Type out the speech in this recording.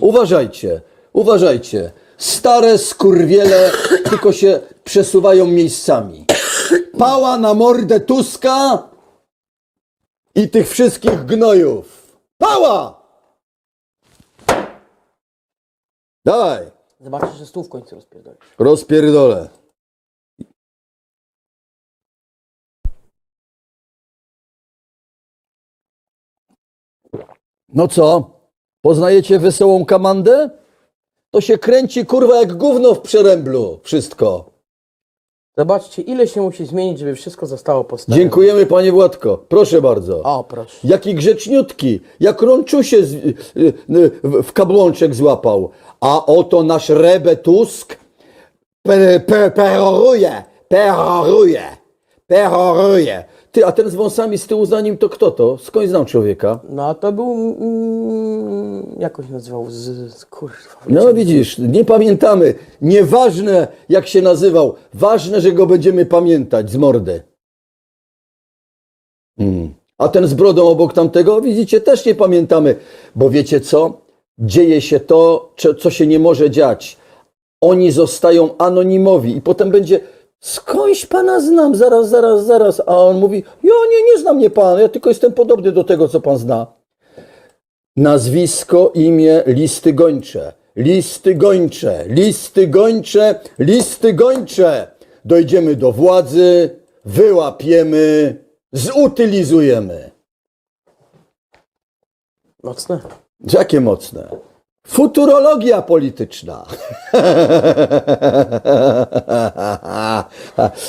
Uważajcie, uważajcie. Stare skurwiele tylko się przesuwają miejscami. Pała na mordę Tuska i tych wszystkich gnojów. Pała! Dawaj, Zobaczysz, że stół w końcu rozpierdolisz. rozpierdolę. No co? Poznajecie wesołą kamandę? To się kręci kurwa jak gówno w przeręblu. Wszystko. Zobaczcie, ile się musi zmienić, żeby wszystko zostało postawione. Dziękujemy panie Władko. Proszę bardzo. O, proszę. Jaki grzeczniutki, jak rączusie z, y, y, w- kablączek złapał. A oto nasz Rebe Tusk pe, pe, peroruje, peroruje, peroruje. Ty, a ten z wąsami z tyłu za nim to kto to? Skąd znam człowieka? No, a to był... Mm, jak on się nazywał? Z, z, kurwa. No widzisz, nie pamiętamy. Nieważne jak się nazywał, ważne, że go będziemy pamiętać z mordy. Mm. A ten z brodą obok tamtego, widzicie, też nie pamiętamy, bo wiecie co? Dzieje się to, co, co się nie może dziać. Oni zostają anonimowi i potem będzie skądś pana znam, zaraz, zaraz, zaraz. A on mówi, ja nie, nie znam mnie pan, ja tylko jestem podobny do tego, co pan zna. Nazwisko, imię, listy gończe. Listy gończe, listy gończe, listy gończe. Dojdziemy do władzy, wyłapiemy, zutylizujemy. Mocne. Jakie mocne. Futurologia polityczna.